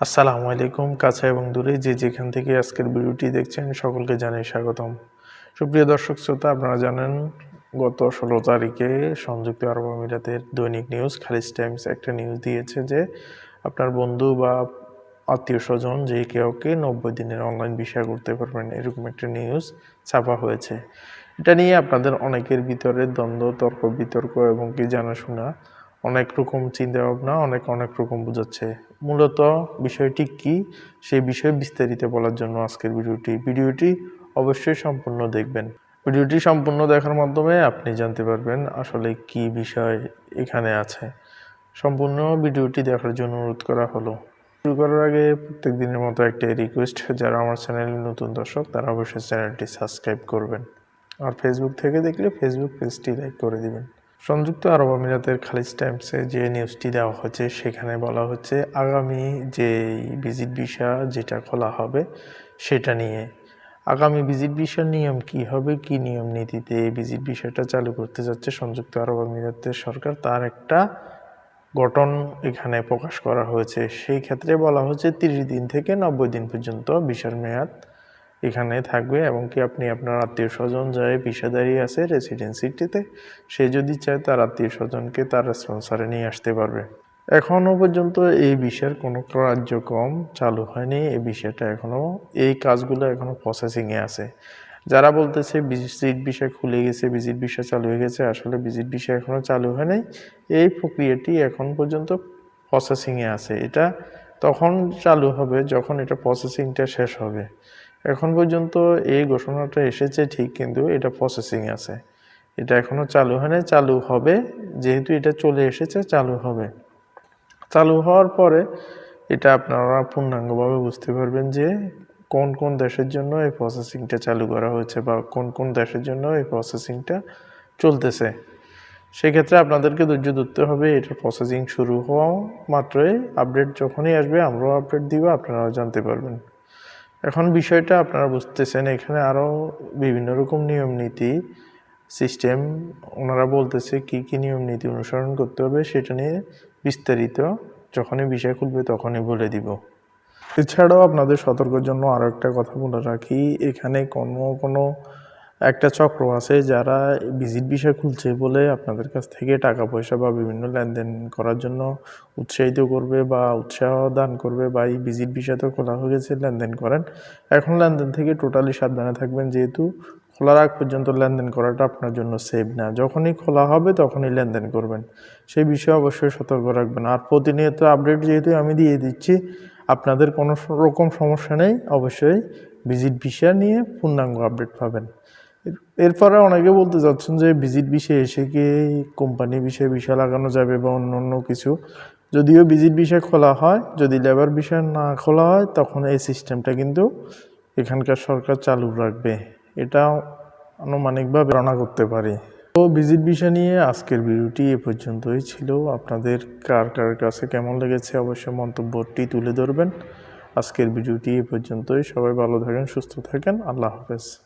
আসসালামু আলাইকুম, কাছে এবং দূরে যে যেখান থেকে আজকের ভিডিওটি দেখছেন সকলকে জানাই স্বাগতম। সুপ্রিয় দর্শক শ্রোতা, আপনারা জানেন গত ষোলো তারিখে সংযুক্ত আরব আমিরাতের দৈনিক নিউজ খালিজ টাইমস একটা নিউজ দিয়েছে যে আপনার বন্ধু বা আত্মীয় স্বজন যে কেউকে নব্বই দিনের অনলাইন বিষয় করতে পারবেন, এরকম একটা নিউজ ছাপা হয়েছে। এটা নিয়ে আপনাদের অনেকের ভিতরে দ্বন্দ্ব, তর্ক বিতর্ক এবং কি জানাশোনা অনেক রকম চিন্তা ভাবনা অনেক অনেক রকম বোঝাচ্ছে। মূলত বিষয়টি কি, সেই বিষয়ে বিস্তারিত বলার জন্য আজকের ভিডিওটি। ভিডিওটি অবশ্যই সম্পূর্ণ দেখবেন। ভিডিওটি সম্পূর্ণ দেখার মাধ্যমে আপনি জানতে পারবেন আসলে কি বিষয় এখানে আছে। সম্পূর্ণ ভিডিওটি দেখার জন্য অনুরোধ করা হলো। শুরু করার আগে প্রত্যেক দিনের মতো একটা রিকোয়েস্ট যারা আমার চ্যানেলের নতুন দর্শক, তারা অবশ্যই চ্যানেলটি সাবস্ক্রাইব করবেন। আর ফেসবুক থেকে দেখলে ফেসবুক পেজটি লাইক করে দিবেন। সংযুক্ত আরব আমিরাতের খালিজ টাইমসে যে নিউজটি দেওয়া হচ্ছে সেখানে বলা হচ্ছে আগামী যে ভিজিট ভিসা যেটা খোলা হবে সেটা নিয়ে। আগামী ভিজিট ভিসার নিয়ম কি হবে? কি নিয়ম নীতিতে ভিজিট ভিসাটা চালু করতে যাচ্ছে সংযুক্ত আরব আমিরাতের সরকার? তার একটা গঠন এখানে প্রকাশ করা হয়েছে। সেই ক্ষেত্রে বলা হচ্ছে তিরিশ দিন থেকে নব্বই দিন পর্যন্ত ভিসার মেয়াদ এখানে থাকবে এবং কি আপনি আপনার আত্মীয় স্বজন যায় পেশাদারি আছে রেসিডেন্সিটিতে সে যদি চায় তার আত্মীয় স্বজনকে তার স্পন্সারে নিয়ে আসতে পারবে। এখনও পর্যন্ত এই বিষয়ের কোনো কার্যক্রম চালু হয়নি। এই বিষয়টা এখনও এই কাজগুলো এখনও প্রসেসিংয়ে আছে। যারা বলতেছে ভিজিট বিষয় খুলে গেছে ভিজিট বিষয় চালু হয়ে গেছে, আসলে ভিজিট বিষয় এখনও চালু হয় নাই। এই প্রক্রিয়াটি এখন পর্যন্ত প্রসেসিংয়ে আছে। এটা তখন চালু হবে যখন এটা প্রসেসিংটা শেষ হবে। এখন পর্যন্ত এই ঘোষণাটা এসেছে ঠিক কিন্তু এটা প্রসেসিং আছে। এটা এখনও চালু হয়নি চালু হবে, যেহেতু এটা চলে এসেছে, চালু হবে। চালু হওয়ার পরে এটা আপনারা পূর্ণাঙ্গভাবে বুঝতে পারবেন যে কোন কোন দেশের জন্য এই প্রসেসিংটা চালু করা হয়েছে বা কোন কোন দেশের জন্য এই প্রসেসিংটা চলতেছে। সেক্ষেত্রে আপনাদেরকে ধৈর্য ধরতে হবে, এটা প্রসেসিং শুরু হওয়া মাত্রই আপডেট যখনই আসবে, আমরাও আপডেট দিব, আপনারাও জানতে পারবেন। এখন বিষয়টা আপনারা বুঝতেছেন, এখানে আরও বিভিন্ন রকম নিয়ম নীতি সিস্টেম ওনারা বলতেছে কি কি নিয়ম নীতি অনুসরণ করতে হবে সেটা নিয়ে বিস্তারিত যখনই বিষয় খুলবে তখনই বলে দিব। এছাড়াও আপনাদের সতর্কের জন্য আরও একটা কথা বলে রাখি, এখানে কোনো কোনো একটা চক্র আছে যারা ভিজিট বিষয় খুলছে বলে আপনাদের কাছ থেকে টাকা পয়সা বা বিভিন্ন লেনদেন করার জন্য উৎসাহিত করবে বা উৎসাহ দান করবে বা এই ভিজিট বিষয় তো খোলা হয়ে গেছে, লেনদেন করেন। এখন লেনদেন থেকে টোটালি সাবধানে থাকবেন যেহেতু খোলার আগ পর্যন্ত লেনদেন করাটা আপনার জন্য সেভ না। যখনই খোলা হবে তখনই লেনদেন করবেন। সেই বিষয়ে অবশ্যই সতর্ক রাখবেন। আর প্রতিনিয়ত আপডেট যেহেতু আমি দিয়ে দিচ্ছি, আপনাদের কোনো রকম সমস্যা নেই, অবশ্যই ভিজিট ভিসা নিয়ে পূর্ণাঙ্গ আপডেট পাবেন। এরপরে অনেকে বলতে চাচ্ছেন যে ভিজিট বিষয়ে এসে কি কোম্পানি বিষয়ে বিষয় লাগানো যাবে বা অন্য অন্য কিছু? যদিও ভিজিট বিষয় খোলা হয়, যদি লেবার বিষয় না খোলা হয়, তখন এই সিস্টেমটা কিন্তু এখানকার সরকার চালু রাখবে। এটা আনুমানিকভাবে ধারণা করতে পারি। তো ভিজিট বিষয় নিয়ে আজকের ভিডিওটি এ পর্যন্তই ছিল। আপনাদের কার কার কাছে কেমন লেগেছে অবশ্যই মন্তব্যটি তুলে ধরবেন। আজকের ভিডিওটি এ পর্যন্তই। সবাই ভালো থাকেন, সুস্থ থাকেন। আল্লাহ হাফেজ।